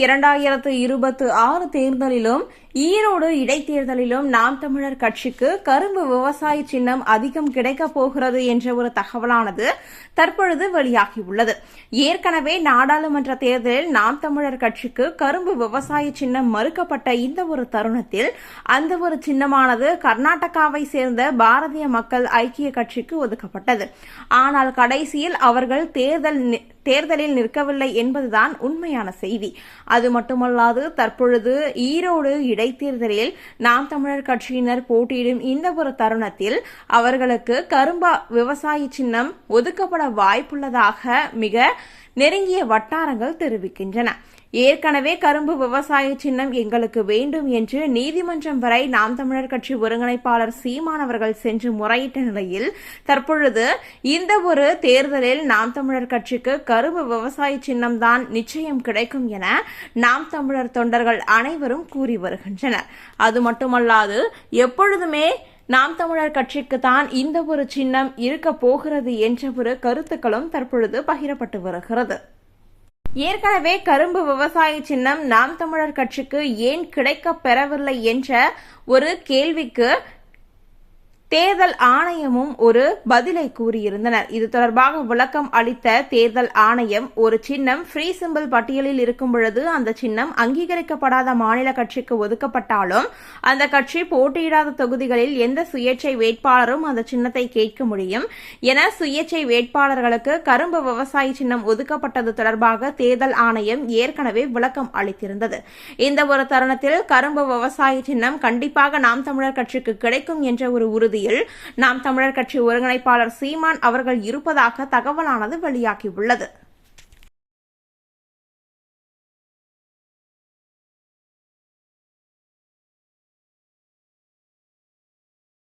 இரண்டாயிரத்து இருபத்தி ஆறு தேர்தலிலும் ஈரோடு இடைத்தேர்தலிலும் நாம் தமிழர் கட்சிக்கு கரும்பு விவசாய சின்னம் அதிகம் கிடைக்கப் போகிறது என்ற ஒரு தகவலானது தற்பொழுது வெளியாகியுள்ளது. ஏற்கனவே நாடாளுமன்ற தேர்தலில் நாம் தமிழர் கட்சிக்கு கரும்பு விவசாய சின்னம் மறுக்கப்பட்ட இந்த ஒரு தருணத்தில் அந்த ஒரு சின்னமானது கர்நாடகாவை சேர்ந்த பாரதிய மக்கள் ஐக்கிய கட்சிக்கு ஒதுக்கப்பட்டது. ஆனால் கடைசியில் அவர்கள் தேர்தல் தேர்தலில் நிற்கவில்லை என்பதுதான் உண்மையான செய்தி. அது மட்டுமல்லாது தற்பொழுது ஈரோடு இடைத்தேர்தலில் நாம் தமிழர் கட்சியினர் போட்டியிடும் இந்த ஒரு தருணத்தில் அவர்களுக்கு கரும்பா விவசாய சின்னம் ஒதுக்கப்பட வாய்ப்புள்ளதாக மிக நெருங்கிய வட்டாரங்கள் தெரிவிக்கின்றன. ஏற்கனவே கரும்பு விவசாய சின்னம் எங்களுக்கு வேண்டும் என்று நீதிமன்றம் வரை நாம் தமிழர் கட்சி ஒருங்கிணைப்பாளர் சீமானவர்கள் சென்று முறையிட்ட நிலையில் தற்பொழுது இந்த ஒரு தேர்தலில் நாம் தமிழர் கட்சிக்கு கரும்பு விவசாய சின்னம் தான் நிச்சயம் கிடைக்கும் என நாம் தமிழர் தொண்டர்கள் அனைவரும் கூறி வருகின்றனர். அது மட்டுமல்லாது எப்பொழுதுமே நாம் தமிழர் கட்சிக்கு தான் இந்த ஒரு சின்னம் இருக்க போகிறது என்ற ஒரு கருத்துக்களும் தற்பொழுது பகிரப்பட்டு வருகிறது. ஏற்கனவே கரும்பு விவசாய சின்னம் நாம் தமிழர் கட்சிக்கு ஏன் கிடைக்கப் பெறவில்லை என்ற ஒரு கேள்விக்கு தேர்தல் ஆணையமும் ஒரு பதிலை கூறியிருந்தனர். இது தொடர்பாக விளக்கம் அளித்த தேர்தல் ஆணையம் ஒரு சின்னம் ஃப்ரீ சிம்பிள் பட்டியலில் இருக்கும் பொழுது அந்த சின்னம் அங்கீகரிக்கப்படாத மாநில கட்சிக்கு ஒதுக்கப்பட்டாலும் அந்த கட்சி போட்டியிடாத தொகுதிகளில் எந்த சுயேட்சை வேட்பாளரும் அந்த சின்னத்தை கேட்க முடியும். என சுயேட்சை வேட்பாளர்களுக்கு கரும்பு விவசாய சின்னம் ஒதுக்கப்பட்டது தொடர்பாக தேர்தல் ஆணையம் ஏற்கனவே விளக்கம் அளித்திருந்தது. இந்த ஒரு தருணத்தில் கரும்பு விவசாய சின்னம் கண்டிப்பாக நாம் தமிழர் கட்சிக்கு கிடைக்கும் என்ற ஒரு உறுதி தொகுதியில் நாம் தமிழர் கட்சி ஒருங்கிணைப்பாளர் சீமான் அவர்கள் இருப்பதாக தகவலானது வெளியாகியுள்ளது.